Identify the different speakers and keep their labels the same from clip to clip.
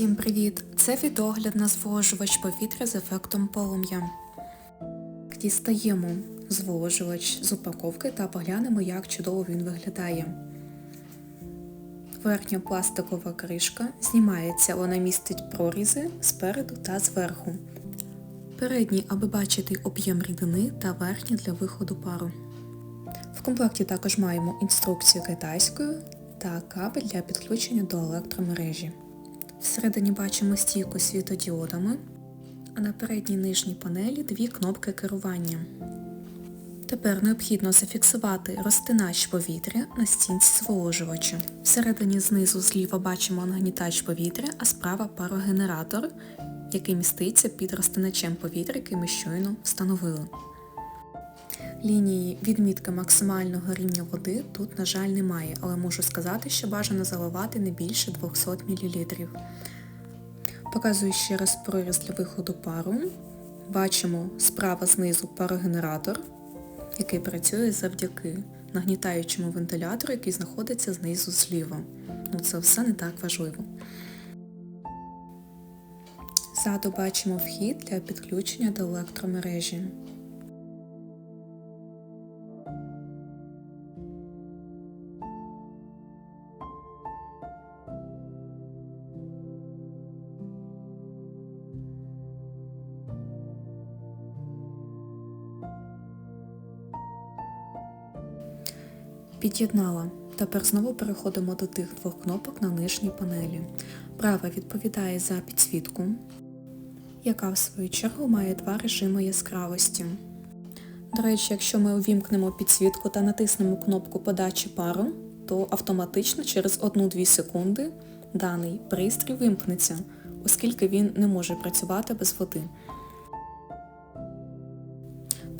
Speaker 1: Всім привіт! Це відогляд на зволожувач повітря з ефектом полум'я. Дістаємо зволожувач з упаковки та поглянемо, як чудово він виглядає. Верхня пластикова кришка знімається, вона містить прорізи спереду та зверху. Передній, аби бачити об'єм рідини та верхній для виходу пару. В комплекті також маємо інструкцію китайською та кабель для підключення до електромережі. Всередині бачимо стійку з світодіодами, а на передній нижній панелі дві кнопки керування. Тепер необхідно зафіксувати розтинач повітря на стінці зволожувача. Всередині знизу зліва бачимо нагнітач повітря, а справа парогенератор, який міститься під розтиначем повітря, який ми щойно встановили. Лінії відмітки максимального рівня води тут, на жаль, немає, але можу сказати, що бажано заливати не більше 200 мл. Показую ще раз проріз для виходу пару. Бачимо справа знизу парогенератор, який працює завдяки нагнітаючому вентилятору, який знаходиться знизу зліва. Ну це все не так важливо. Ззаду бачимо вхід для підключення до електромережі. Під'єднала. Тепер знову переходимо до тих двох кнопок на нижній панелі. Права відповідає за підсвітку, яка в свою чергу має два режими яскравості. До речі, якщо ми увімкнемо підсвітку та натиснемо кнопку подачі пару, то автоматично через 1-2 секунди даний пристрій вимкнеться, оскільки він не може працювати без води.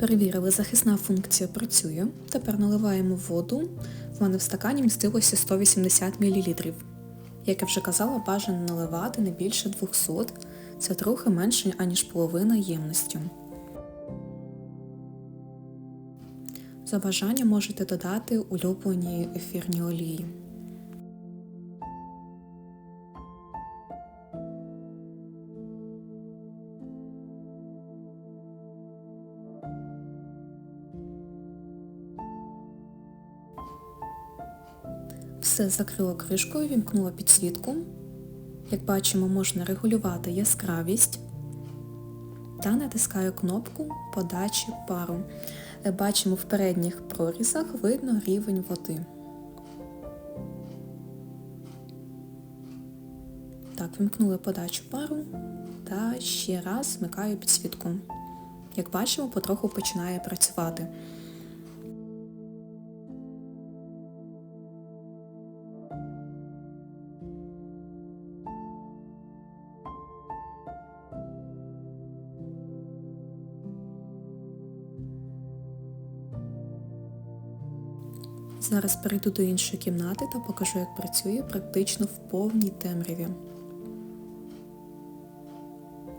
Speaker 1: Перевірили, захисна функція працює. Тепер наливаємо воду. В мене в стакані містилося 180 мл. Як я вже казала, бажано наливати не більше 200 це трохи менше, аніж половина ємності. За бажанням можете додати улюблені ефірні олії. Все закрила кришкою, вімкнула підсвітку. Як бачимо, можна регулювати яскравість та натискаю кнопку подачі пару. Бачимо в передніх прорізах видно рівень води. Так, вімкнули подачу пару та ще раз вмикаю підсвітку. Як бачимо, потроху починає працювати. Зараз перейду до іншої кімнати та покажу, як працює практично в повній темряві.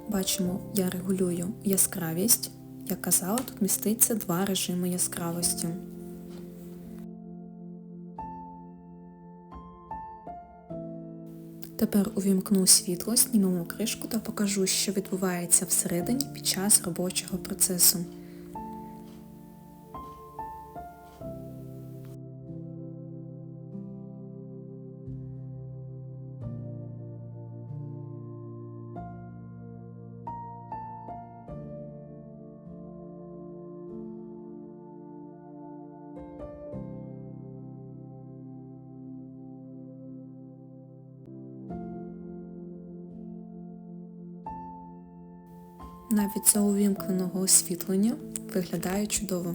Speaker 1: Бачимо, я регулюю яскравість. Як казала, тут міститься два режими яскравості. Тепер увімкну світло, знімемо кришку та покажу, що відбувається всередині під час робочого процесу. Навіть за увімкненого освітлення виглядає чудово.